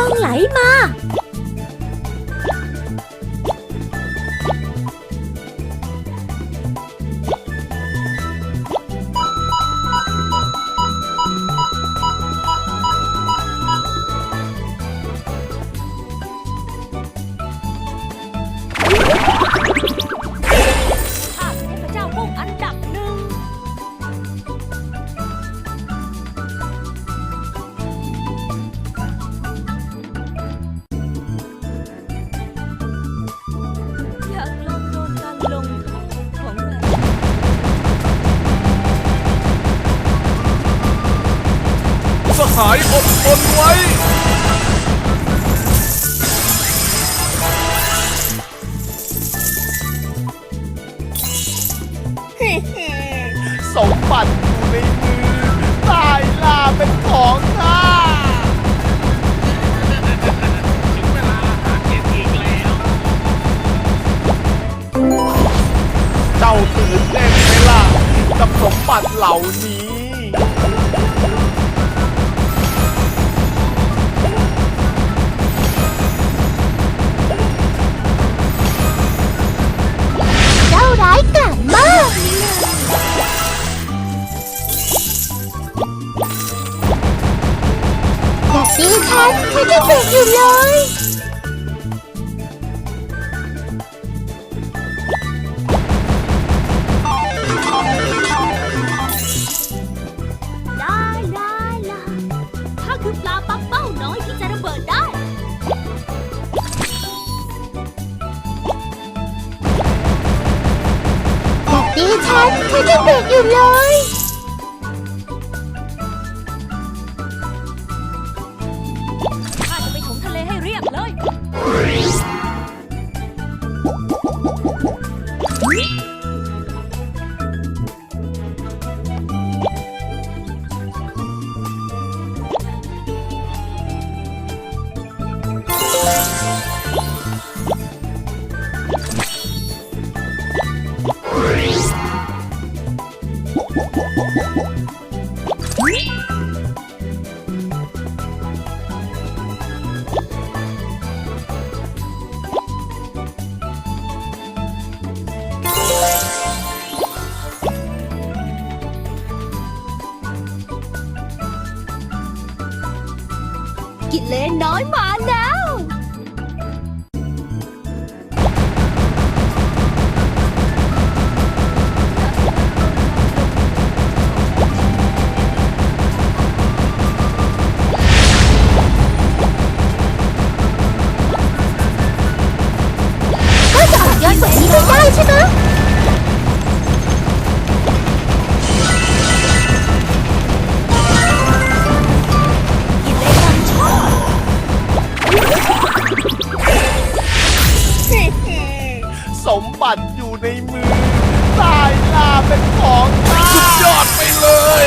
องไหลมา สมบัติอยู่ในมือตายล่าเป็นของข้า ถึงเวลาหาเย็นอีกแล้ว เจ้าตื่นเต้นไหมล่ะกับสมบัติเหล่านี้ ยังเด็กอยู่เลย มบัติอยู่ในมือตายล่าเป็นของข้าสุดยอดไปเลย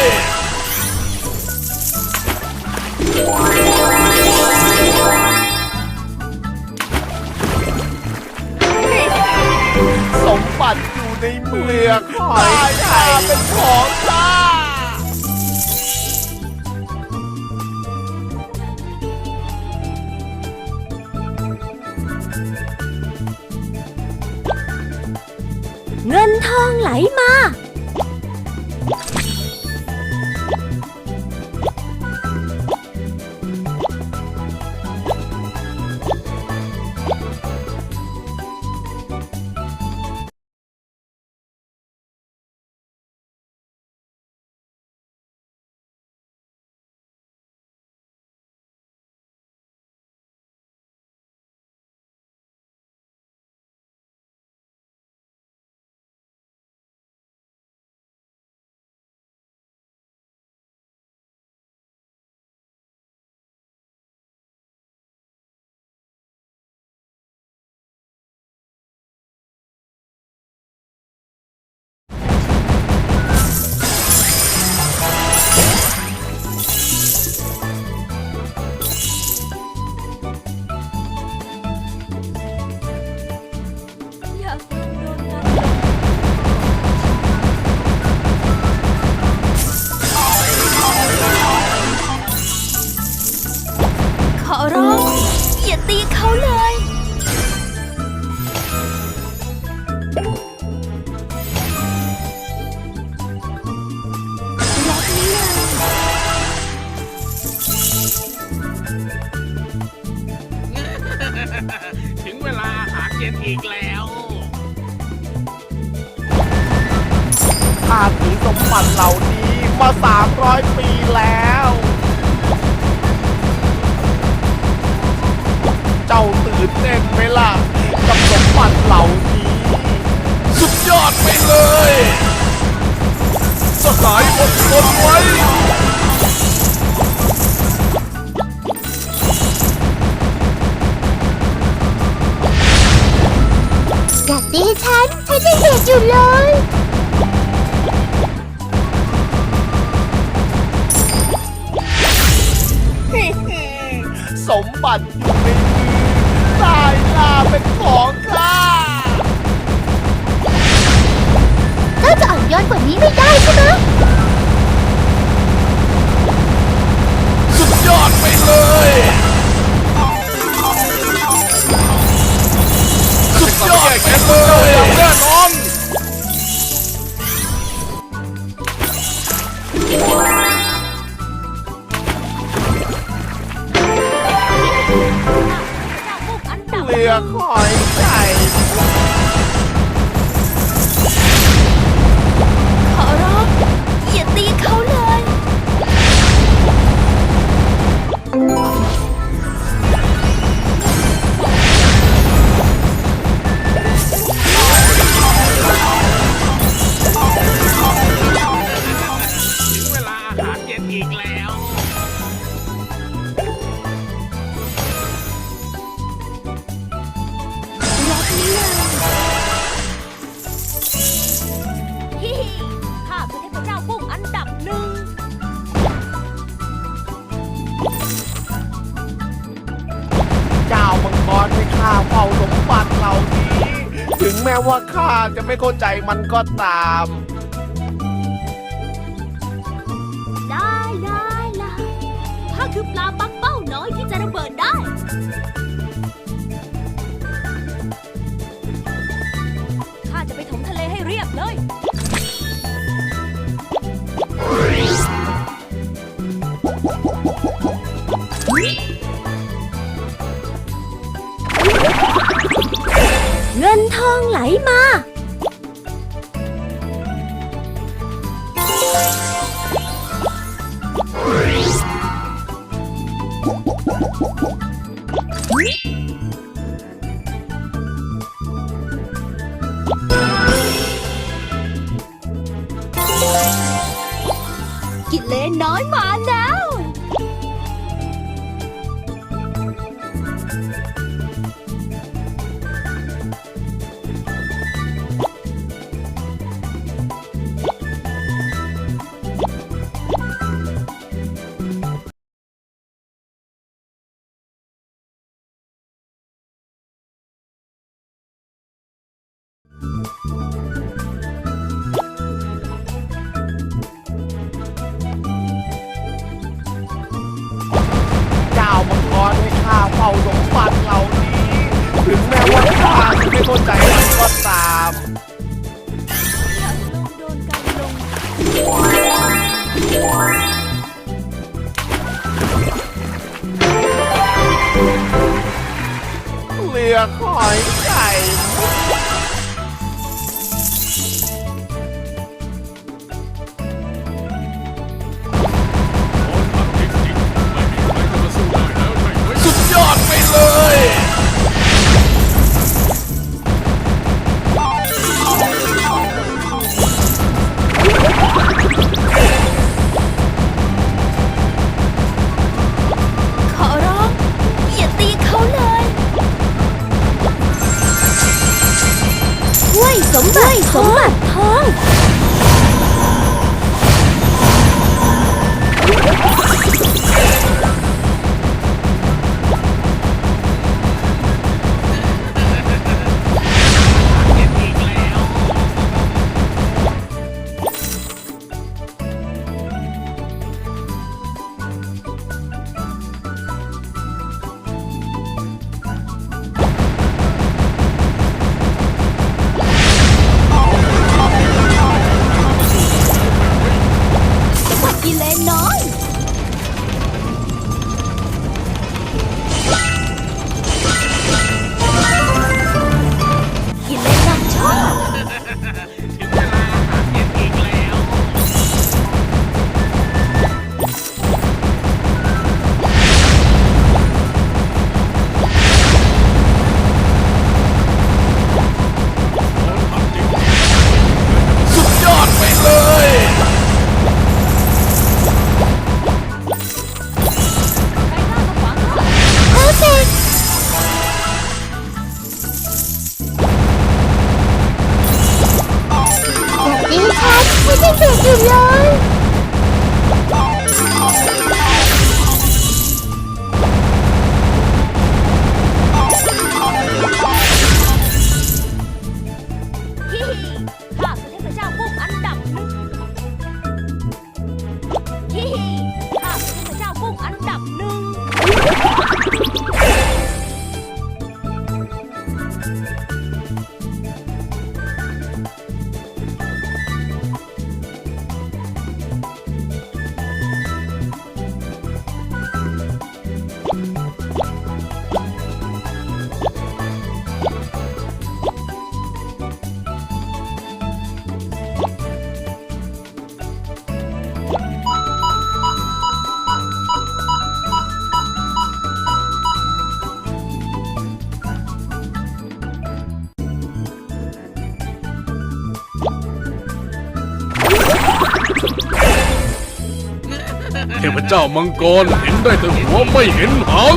สมบัติอยู่ในมือตายล่าเป็นของข้า あ! มบัติเหล่านี้มา 300 ปีแล้ว เจ้าตื่นเต้นไหมล่ะกับสมบัติเหล่านี้ สุดยอดไปเลยสหายอดทนไว้กับดิฉันฉันยังเด็กอยู่เลย สมบัติอยู่ในมือตายลาเป็นของข้าเราจะอ่อนโยนกว่านี้ไม่ได้ใช่ไหม ม้ว่าข้าจะไม่เข้าใจมันก็ตาม ได้ได้ละข้าคือปลาปักเป้าน้อยที่จะระเบิดได้ เงินทองไหลมา เรือหอยไข่ เจ้ามังกรเห็นได้แต่หัวไม่เห็นหาง